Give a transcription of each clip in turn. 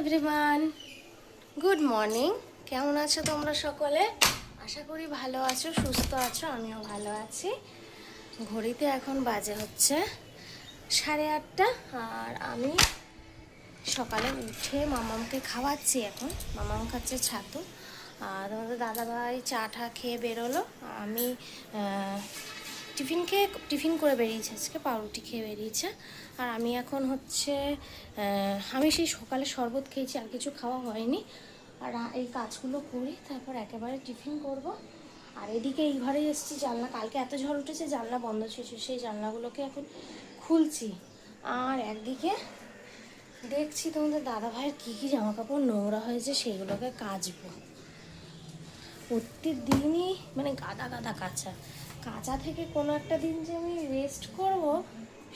Everyone good morning কেমন আছো তোমরা সকলে? আশা করি ভালো আছো, সুস্থ আছো, আমিও ভালো আছি। ঘড়িতে এখন বাজে হচ্ছে সাড়ে আটটা, আর আমি সকালে উঠে মামামকে খাওয়াচ্ছি এখন। মামাম খাচ্ছে ছাতু। আর তোমাদের দাদাভাই চা টা খেয়ে বেরোলো। আমি টিফিন খেয়ে টিফিন করে বেরিয়েছে, আজকে পাউরুটি খেয়ে বেরিয়েছে। আর আমি এখন হচ্ছে আমি সেই সকালে শরবত খেয়েছি, আর কিছু খাওয়া হয়নি। আর এই কাজগুলো করি তারপর একেবারে টিফিন করব। আর এদিকে এই ঘরে এসেছি, জানলা কালকে এত ঝড় উঠেছে, জানলা বন্ধ ছিল, সেই জানলাগুলোকে এখন খুলছি। আর একদিকে দেখছি তোমাদের দাদা ভাইয়ের কী কী জামা কাপড় নোংরা হয়েছে, সেইগুলোকে কাচবো। প্রত্যেক দিনই মানে গাদা গাদা কাঁচা। কাঁচা থেকে কোনো একটা দিন যে আমি রেস্ট করব,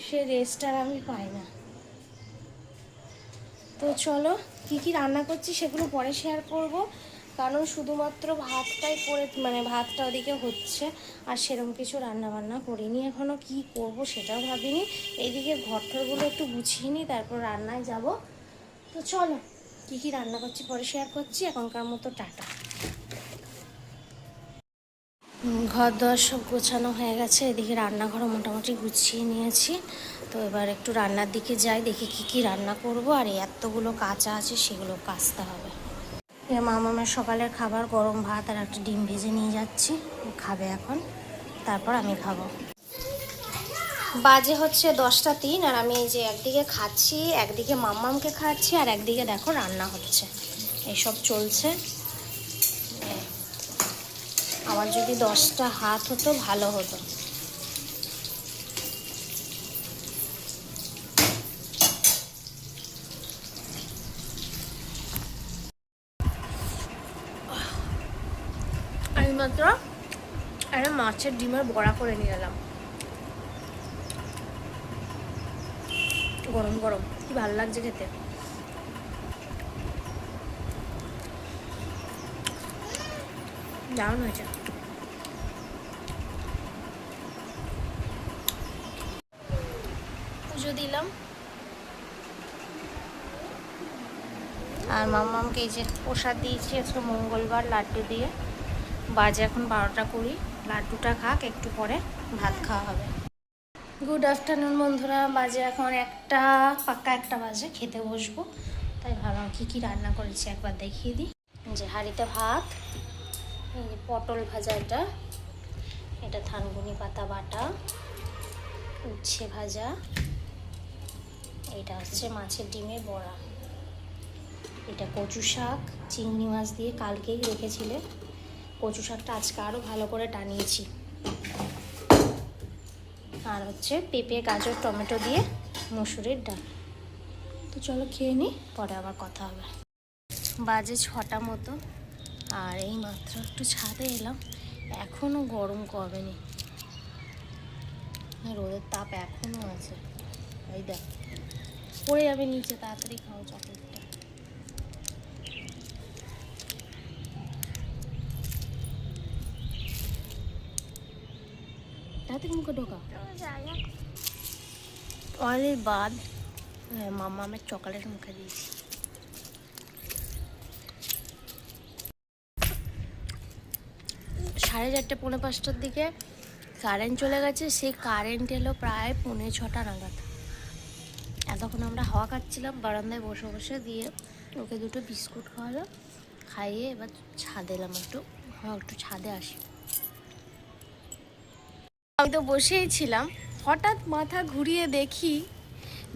সে রেস্ট আর আমি পাই না। তো চলো, কি কি রান্না করছি সেগুলো পরে শেয়ার করব। কারণ শুধুমাত্র ভাতটাই করে মানে ভাতটা ওদিকে হচ্ছে, আর সেরকম কিছু রান্না বান্না করিনি। এখনও কি করব সেটাও ভাবিনি। এইদিকে ঘরটরগুলো একটু গুছিয়ে নিই, তারপর রান্নায় যাব। তো চলো, কি কি রান্না করছি পরে শেয়ার করছি। এখনকার মতো টাটা। ঘর দর সব গোছানো হয়ে গেছে, এদিকে রান্নাঘরও মোটামুটি গুছিয়ে নিয়েছি। তো এবার একটু রান্নার দিকে যাই, দেখি কি কি রান্না করব, আর এতগুলো কাঁচা আছে সেগুলো কাচতে হবে। এ মামামের সকালের খাবার, গরম ভাত আর একটা ডিম ভেজে নিয়ে যাচ্ছি খাবে এখন, তারপর আমি খাব। বাজে হচ্ছে দশটা তিন, আর আমি এই যে একদিকে খাচ্ছি, একদিকে মাম্মামকে খাচ্ছি, আর একদিকে দেখো রান্না হচ্ছে। এইসব চলছে। আমার যদি দশটা হাত হতো, ভালো হতো। আমি মাত্র একটা মাছের ডিমের বড়া করে নিয়ে এলাম। গরম গরম। কি ভালো লাগছে খেতে। দারুণ হয়েছে। পুজো দিলাম। আর মামামকে এই যে প্রসাদ দিয়েছি আজকে মঙ্গলবার লাড্ডু দিয়ে। বাজে এখন বারোটা কুড়ি। লাড্ডুটা খাক একটু পরে ভাত খাওয়া হবে। গুড আফটারনুন বন্ধুরা বাজে এখন একটা পাক্কা একটা বাজে খেতে বসবো। তাই ভাবলাম কী কী রান্না করেছি একবার দেখিয়ে দিই। যে হাঁড়িতে ভাত পটল ভাজা এটা এটা থানগুনি পাতা বাটা, উচ্ছে ভাজা, এটা হচ্ছে মাছের ডিমের বড়া। এটা কচু শাক, চিংড়ি মাছ দিয়ে কালকেই রেখেছিলে। কচু শাকটা আজকে আরও ভালো করে টানিয়েছি। আর হচ্ছে পেঁপে, গাজর, টমেটো দিয়ে মসুরের ডাল। তো চলো খেয়ে নিই পরে আবার কথা হবে। বাজে ছটা মতো। আর এই মাত্র একটু ছাদে এলাম। এখনও গরম কমেনি রোদের তাপ এখনও আছে। এই দেখ পড়ে যাবে নিচে তাড়াতাড়ি খাও চকলেটটা। তাড়াতাড়ি মুখে ঢোকা। অয়েলের বাদ। মামা আমার চকলেট মুখে দিয়েছি। সাড়ে চারটে, পৌনে পাঁচটার দিকে কারেন্ট চলে গেছে, সেই কারেন্ট এলো প্রায় পৌনে ছটা নাগাদ। এতক্ষণ আমরা হাওয়া খাচ্ছিলাম, বারান্দায় বসে বসে দিয়ে ওকে দুটো বিস্কুট খাওয়ালো, খাইয়ে এবার ছাদে এলাম একটু। হ্যাঁ একটু ছাদে আসি। আমি তো বসেই ছিলাম, হঠাৎ মাথা ঘুরিয়ে দেখি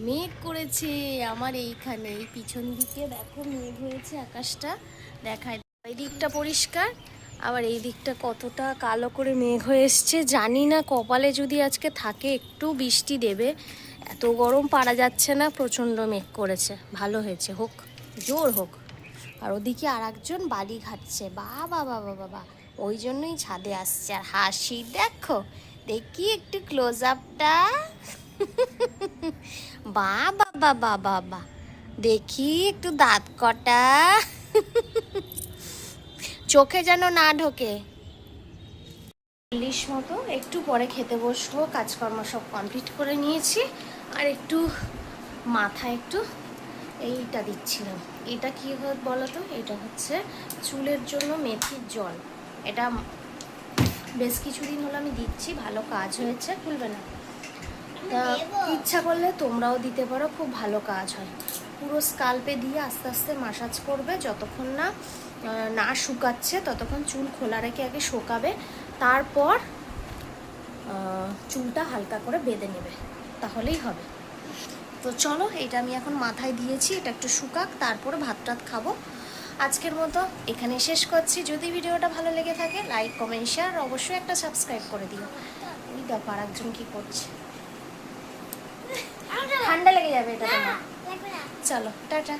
মেঘ করেছে আমার এইখানে। এই পিছন দিকে দেখো মেঘ হয়েছে আকাশটা, দেখায় এই দিকটা পরিষ্কার আবার এই দিকটা কতটা কালো করে মেঘ হয়ে এসছে, জানি না। কপালে যদি আজকে থাকে, একটু বৃষ্টি দেবে। এত গরম পারা যাচ্ছে না, প্রচণ্ড মেঘ করেছে। ভালো হয়েছে, হোক, জোর হোক। আর ওদিকে আর একজন বালি ঘাটছে। বাবা বাবা বাবা। ওই জন্যই ছাদে আসছে। আর হাসি, দেখো, দেখি একটু ক্লোজ আপটা বা বাবা বাবা বা দেখি একটু দাঁত কটা। চোখে যেন না ঢোকে। চল্লিশ মতো একটু পরে খেতে বসবো কাজকর্ম সব কমপ্লিট করে নিয়েছি। আর একটু মাথা একটু এইটা দিচ্ছিলাম। এটা কি হয় বলো তো এটা হচ্ছে চুলের জন্য মেথির জল। এটা বেশ কিছুদিন হলো আমি দিচ্ছি ভালো কাজ হয়েছে খুলবে না। তা ইচ্ছা করলে তোমরাও দিতে পারো খুব ভালো কাজ হয়। পুরো স্কাল্পে দিয়ে আস্তে আস্তে মাসাজ করবে, যতক্ষণ না না শুকাচ্ছে, ততক্ষণ চুল খোলা রেখে আগে শোকাবে, তারপর চুলটা হালকা করে বেঁধে নেবে। তাহলেই হবে। তো চলো, এটা আমি এখন মাথায় দিয়েছি, এটা একটু শুকাক, তারপরে ভাত টাত খাব। আজকের মতো এখানে শেষ করছি। যদি ভিডিওটা ভালো লেগে থাকে, লাইক, কমেন্ট, শেয়ার, অবশ্যই একটা সাবস্ক্রাইব করে দিও। ওই আর একজন কি করছে। ঠান্ডা লেগে যাবে এটা চলো টাটা।